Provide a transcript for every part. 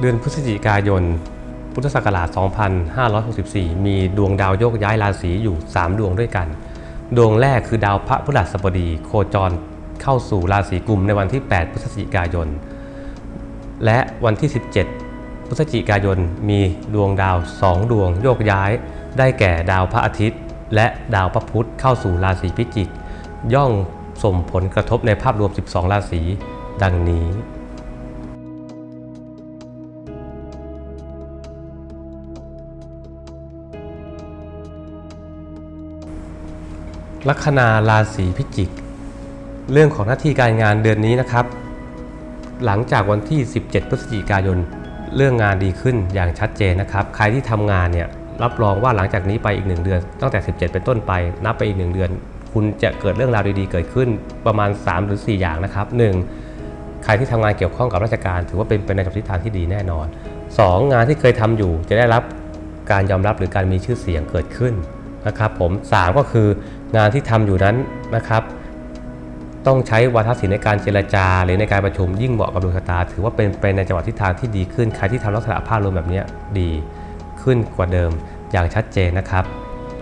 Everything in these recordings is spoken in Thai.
เดือนพฤศจิกายน พุทธศักราช 2564 มีดวงดาวโยกย้ายราศีอยู่ 3 ดวงด้วยกัน ดวงแรกคือดาวพระพฤหัสบดี โคจรเข้าสู่ราศีกุมในวันที่ 8 พฤศจิกายน และวันที่ 17 พฤศจิกายนมีดวงดาว 2 ดวงโยกย้าย ได้แก่ดาวพระอาทิตย์ และดาวพระพุธเข้าสู่ราศีพิจิก ย่อมส่งผลกระทบในภาพรวม 12 ราศีดังนี้ ลัคนาราศีพิจิก เรื่องของหน้าที่การงานเดือนนี้นะครับ หลังจากวันที่ 17 พฤศจิกายน เรื่องงานดีขึ้นอย่างชัดเจนนะครับ ใครที่ทำงานเนี่ยรับรองว่าหลังจากนี้ไปอีก 1 เดือน ตั้งแต่ 17 เป็นต้นไป นับไปอีก 1 เดือน คุณจะเกิดเรื่องราวดีๆ เกิดขึ้นประมาณ 3 หรือ 4 อย่างนะครับ 1. ใครที่ทำงานเกี่ยวข้องกับราชการ ถือว่าเป็นไปในทิศทางที่ดีแน่นอน 2. งานที่เคยทำอยู่จะได้รับการยอมรับหรือการมีชื่อเสียงเกิดขึ้น นะครับผม 3 ก็คืองานที่ทำอยู่นั้นนะครับ ต้องใช้วาทศิลป์ในการเจรจา หรือในการประชุมยิ่งเหมาะกับดวงชะตา ถือว่าเป็นไปในจังหวะทิศทางที่ดีขึ้น ใครที่ทำลักษณะภาพรวมแบบนี้ดีขึ้นกว่าเดิมอย่างชัดเจนนะครับ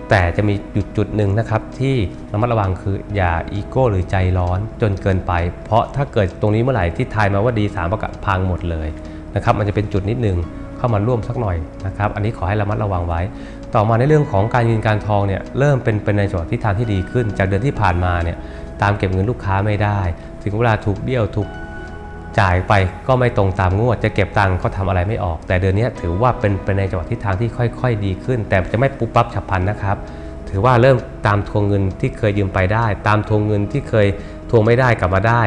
แต่จะมีจุดจุดหนึ่งนะครับที่ระมัดระวังคืออย่าอีโก้หรือใจร้อนจนเกินไป เพราะถ้าเกิดตรงนี้เมื่อไหร่ที่ทายมาว่าดีสามประกาศพังหมดเลยนะครับ มันจะเป็นจุดนิดนึง เข้ามาร่วมสักหน่อยนะครับ อันนี้ขอให้ระมัดระวังไว้ ต่อมาในเรื่องของการเงินการทองเนี่ยเริ่มเป็นเป็นในจังหวะทิศทางที่ดีขึ้น จากเดือนที่ผ่านมาเนี่ยตามเก็บเงินลูกค้าไม่ได้ ถึงเวลาถูกเบี้ยวถูกจ่ายไปก็ไม่ตรงตามงวดจะเก็บตังค์ก็ทำอะไรไม่ออก แต่เดือนนี้ถือว่าเป็นเป็นในจังหวะทิศทางที่ค่อย ๆ ดีขึ้น แต่จะไม่ปุ๊บปั๊บฉับพลันนะครับถือว่าเริ่มตามทวงเงินที่เคยยืมไปได้ ตามทวงเงินที่เคยทวงไม่ได้กลับมาได้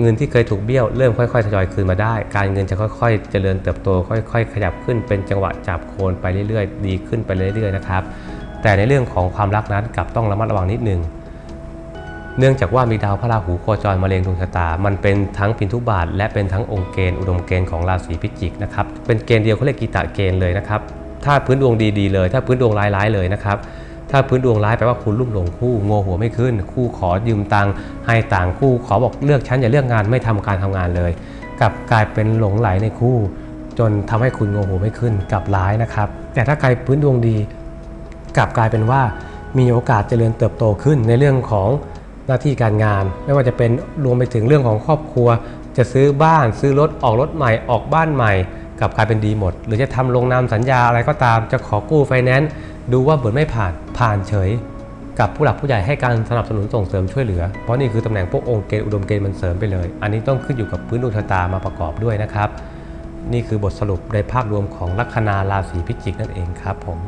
เงินที่เคยถูกเบี้ยวเริ่มค่อยๆทยอยคืนมาได้ การเงินจะค่อยๆ เจริญเติบโต ค่อย ๆ ขยับขึ้นเป็นจังหวะจับโคนไปเรื่อยๆ ดีขึ้นไปเรื่อยๆนะครับแต่ในเรื่องของความรักนั้นกลับต้องระมัดระวังนิดนึงเนื่องจากว่ามีดาวพระราหูโคจรมาเร็งดวงชะตา มันเป็นทั้งพินทุบาท และเป็นทั้งองค์เกณฑ์อุดมเกณฑ์ของราศีพิจิกนะครับเป็นเกณฑ์เดียวเขาเรียกกีตะเกณฑ์เลยนะครับถ้าพื้นดวงดีๆเลย ถ้าพื้นดวงร้ายๆเลยนะครับ ถ้าพื้นดวงร้ายแปลว่าคุณลุ่มหลงคู่โงหัวไม่ขึ้น คู่ขอยืมตังค์ให้ต่างคู่ขอบอกเลือกฉันอย่าเลือกงานไม่ทำการทำงานเลยกับกลายเป็นหลงไหลในคู่ จนทำให้คุณโงหัวไม่ขึ้นกับร้ายนะครับ แต่ถ้าใครพื้นดวงดีกลับกลายเป็นว่ามีโอกาสเจริญเติบโตขึ้นในเรื่องของหน้าที่การงาน ไม่ว่าจะเป็นรวมไปถึงเรื่องของครอบครัว จะซื้อบ้านซื้อรถออกรถใหม่ออกบ้านใหม่กับกลายเป็นดีหมด หรือจะทำลงนามสัญญาอะไรก็ตามจะขอกู้ไฟแนนซ์ดูว่าเบิดไม่ผ่าน ผ่านเฉย กับผู้หลักผู้ใหญ่ให้การสนับสนุนส่งเสริมช่วยเหลือ เพราะนี่คือตำแหน่งพวกองค์เกณฑ์อุดมเกณฑ์มันเสริมไปเลย อันนี้ต้องขึ้นอยู่กับพื้นดวงชะตามาประกอบด้วยนะครับ นี่คือบทสรุปในภาพรวมของลัคนาราศีพิจิกนั่นเองครับผม